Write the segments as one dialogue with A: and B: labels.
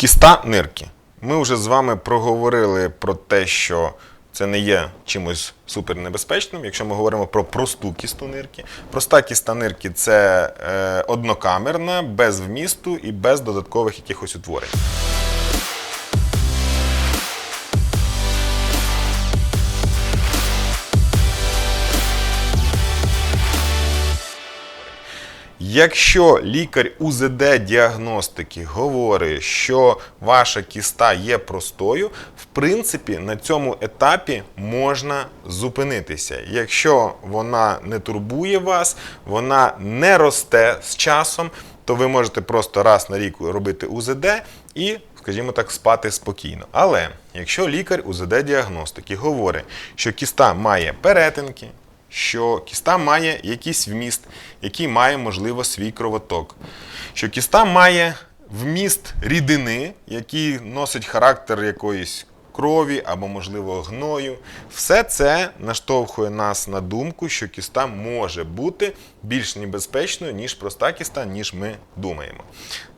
A: Кіста нирки. Ми вже з вами проговорили про те, що це не є чимось супернебезпечним. Якщо ми говоримо про просту кісту нирки. Проста кіста нирки це е, однокамерна, без вмісту і без додаткових якихось утворень. Якщо лікар УЗД-діагностики говорить, що ваша кіста є простою, в принципі, на цьому етапі можна зупинитися. Якщо вона не турбує вас, вона не росте з часом, то ви можете просто раз на рік робити УЗД і, скажімо так, спати спокійно. Але якщо лікар УЗД-діагностики говорить, що кіста має перетинки, що кіста має якийсь вміст, який має, можливо, свій кровоток. Що кіста має вміст рідини, який носить характер якоїсь крові або, можливо, гною. Все це наштовхує нас на думку, що кіста може бути більш небезпечною, ніж проста кіста, ніж ми думаємо.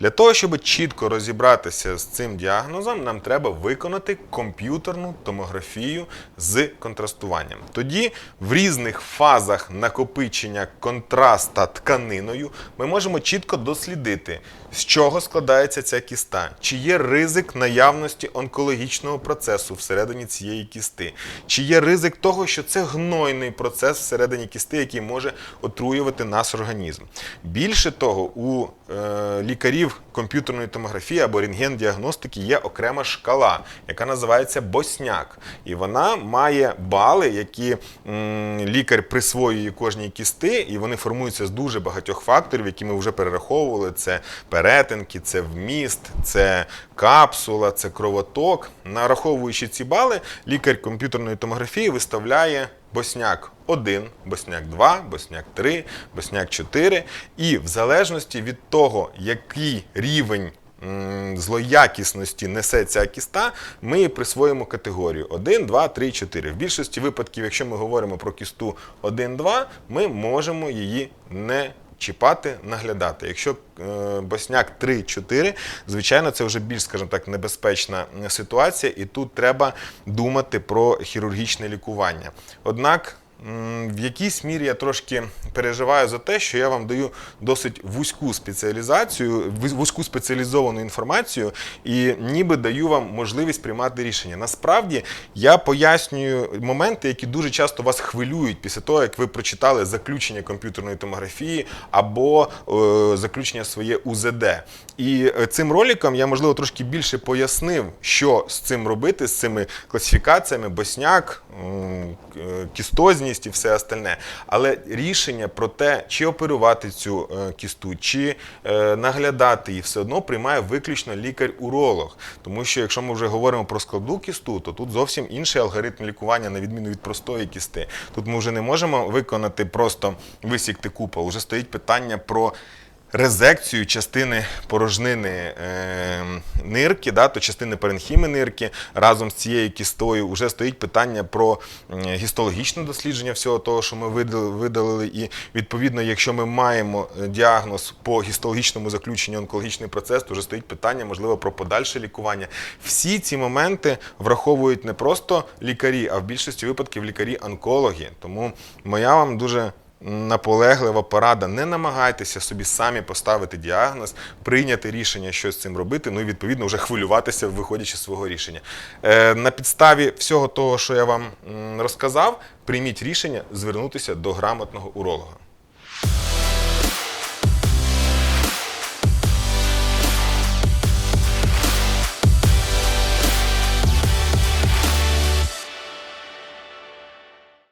A: Для того, щоб чітко розібратися з цим діагнозом, нам треба виконати комп'ютерну томографію з контрастуванням. Тоді в різних фазах накопичення контраста тканиною ми можемо чітко дослідити, з чого складається ця кіста, чи є ризик наявності онкологічного процесу всередині цієї кісти, чи є ризик того, що це гнойний процес всередині кісти, який може отруювати наш організм. Більше того, у е, лікарів комп'ютерної томографії або рентген-діагностики є окрема шкала, яка називається Босняк. І вона має бали, які м, лікар присвоює кожній кісти, і вони формуються з дуже багатьох факторів, які ми вже перераховували. Це перетинки, це вміст, це капсула, це кровоток. Нараховуючи ці бали, лікар комп'ютерної томографії виставляє Босняк 1, Босняк 2, Босняк 3, Босняк 4. І в залежності від того, який рівень злоякісності несе ця кіста, ми присвоїмо категорію 1, 2, 3, 4. В більшості випадків, якщо ми говоримо про кісту 1, 2, ми можемо її не чіпати, наглядати. Якщо е, босняк 3-4, звичайно, це вже більш, скажімо так, небезпечна ситуація, і тут треба думати про хірургічне лікування. Однак. В якійсь мірі я трошки переживаю за те, що я вам даю досить вузьку спеціалізацію, вузьку спеціалізовану інформацію, і ніби даю вам можливість приймати рішення. Насправді я пояснюю моменти, які дуже часто вас хвилюють після того, як ви прочитали заключення комп'ютерної томографії або е, заключення своє УЗД. І е, цим роликом я, можливо, трошки більше пояснив, що з цим робити, з цими класифікаціями, босняк, м, е, і все остальне. Але рішення про те, чи оперувати цю е, кісту, чи е, наглядати її, все одно приймає виключно лікар-уролог. Тому що якщо ми вже говоримо про складну кісту, то тут зовсім інший алгоритм лікування, на відміну від простої кісти. Тут ми вже не можемо виконати просто висікти купол. Вже стоїть питання про резекцію частини порожнини е, нирки, да, то частини паренхіми нирки разом з цією кістою. Вже стоїть питання про гістологічне дослідження всього того, що ми видалили. І відповідно, якщо ми маємо е, діагноз по гістологічному заключенню онкологічний процес, то вже стоїть питання, можливо, про подальше лікування. Всі ці моменти враховують не просто лікарі, а в більшості випадків лікарі-онкологи. Тому моя вам дуже наполеглива порада. Не намагайтеся собі самі поставити діагноз, прийняти рішення, що з цим робити, ну і відповідно вже хвилюватися, виходячи з свого рішення. Е, на підставі всього того, що я вам розказав, прийміть рішення звернутися до грамотного уролога.